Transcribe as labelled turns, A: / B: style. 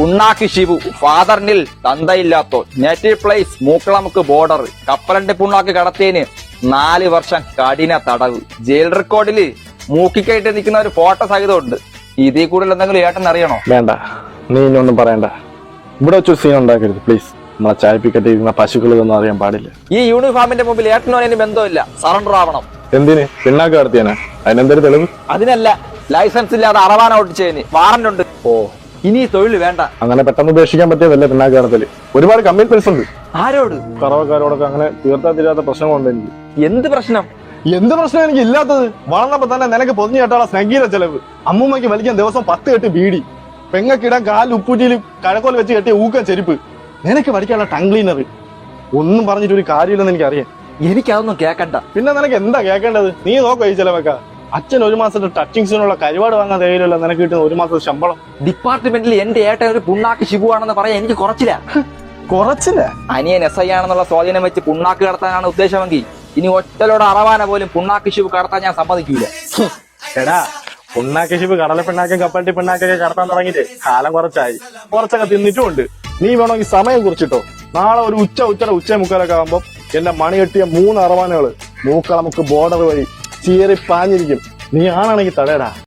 A: പുണ്ണാക്കി ശിവു ഫാദറിനിൽ തന്തയില്ലാത്തോ നെറ്റി place മൂക്കളമുക്ക് border. കപ്പലണ്ടി പുണ്ണാക്ക് കടത്തിയതിന് നാല് വർഷം കഠിന തടവ്. ജയിൽ റെക്കോർഡിൽ മൂക്കിക്കായിട്ട് നിൽക്കുന്ന ഒരു ഫോട്ടോ സഹിതം ഉണ്ട് ഇതിൽ കൂടുതൽ എന്തെങ്കിലും ഏട്ടൻ അറിയണോ?
B: വേണ്ട. നീ ഇനിയൊന്നും പറയണ്ട. ഇവിടെ വെച്ചൊരു സീൻ ഉണ്ടാക്കരുത് പ്ലീസ് നമ്മളെ ചായപ്പിക്കട്ടെ ഇരുന്ന പശുക്കൾ ഇതൊന്നും അറിയാൻ പാടില്ല.
A: ഈ യൂണിഫോമിന്റെ മുമ്പിൽ ഏട്ടനോ അതിന് ബന്ധമില്ല. സറണ്ടർ ആവണം.
B: എന്തിന്? പിണ്ണാക്ക് നടത്തിയാനാ അതിനെന്തൊരു തെളിവ്?
A: അതിനല്ല ലൈസൻസ് ഇല്ലാതെ അറവാന ഓടിച്ചതിന്. വാറന്റ് ഉണ്ട്.
B: ഓ.
A: ഇനി തൊഴിൽ വേണ്ട.
B: അങ്ങനെ പെട്ടെന്ന് ഉപേക്ഷിക്കാൻ പറ്റിയതല്ലേ പിന്നാക്ക് നടത്തൽ ഒരുപാട് കമ്മിറ്റ്മെന്റ്സ് ഉണ്ട്.
A: ആരോട്?
B: കറവക്കാരോടൊക്കെ അങ്ങനെ തീർത്താ തീരാത്ത പ്രശ്നമുണ്ട് എനിക്ക്.
A: എന്ത് പ്രശ്നം?
B: എന്ത് പ്രശ്നം എനിക്ക് ഇല്ലാത്തത്? വളർന്നപ്പോ തന്നെ നിനക്ക് പൊതിഞ്ഞു കേട്ടാളെ സ്നഗീര ചെലവ്. അമ്മൂമ്മയ്ക്ക് വലിക്കാൻ ദിവസം പത്ത് കെട്ട് ബീഡി. പെങ്ങക്കിടാൻ കാൽ ഉപ്പൂറ്റിയിൽ കഴക്കോൽ വെച്ച് കെട്ടിയ ഊക്ക ചെരുപ്പ്. നിനക്ക് പഠിക്കാനുള്ള ടങ് ക്ലീനർ ഒന്നും പറഞ്ഞിട്ട് ഒരു കാര്യമില്ലെന്ന് എനിക്കറിയാം.
A: എനിക്കതൊന്നും കേക്കണ്ട.
B: പിന്നെ നിനക്ക് എന്താ കേക്കേണ്ടത്? നീ നോക്കോ ഈ ചെലവൊക്കെ. അച്ഛൻ ഒരു മാസത്തെ ടച്ചിങ്സിനുള്ള കരുപാട് വാങ്ങാൻ തയ്യലല്ല നിനക്ക് കിട്ടുന്ന ഒരു മാസത്തെ ശമ്പളം.
A: ഡിപ്പാർട്ട്മെന്റിൽ എന്റെ ഏട്ടൻ ഒരു പുണ്ണാക്ക് ശിവുവാണെന്ന് പറയാൻ എനിക്ക് കുറച്ചില്ല.
B: കുറച്ചില്ല?
A: അനിയൻ എസ് ഐ ആണെന്നുള്ള സ്വാധീനം വെച്ച് പുണ്ണാക്ക് കടത്താനാണ് ഉദ്ദേശമെങ്കിൽ ഇനി ഒറ്റലോട് അറവാന പോലും പുണ്ണാക്ക് ശിവ് കടത്താൻ ഞാൻ സമ്മതിക്കൂല.
B: എടാ പുണ്ണാക്കി ശിവ് കടല പിണ്ണാക്കും കപ്പലട്ടി പിണ്ണാക്കൊക്കെ കടത്താൻ തുടങ്ങിയിട്ട് കാലം കുറച്ചായി. കുറച്ചൊക്കെ തിന്നിട്ടുമുണ്ട്. നീ വേണമെങ്കിൽ സമയം കുറിച്ചിട്ടോ. നാളെ ഒരു ഉച്ച ഉച്ചയുടെ ഉച്ച മുക്കാലൊക്കെ ആകുമ്പോൾ എന്റെ മണി കെട്ടിയ മൂന്ന് അറവാനുകൾ. മൂക്കളമുക്ക് ബോർഡർ വഴി ചീറി പാഞ്ഞിരിക്കും. നീ ആണാണെങ്കിൽ തടയടാ.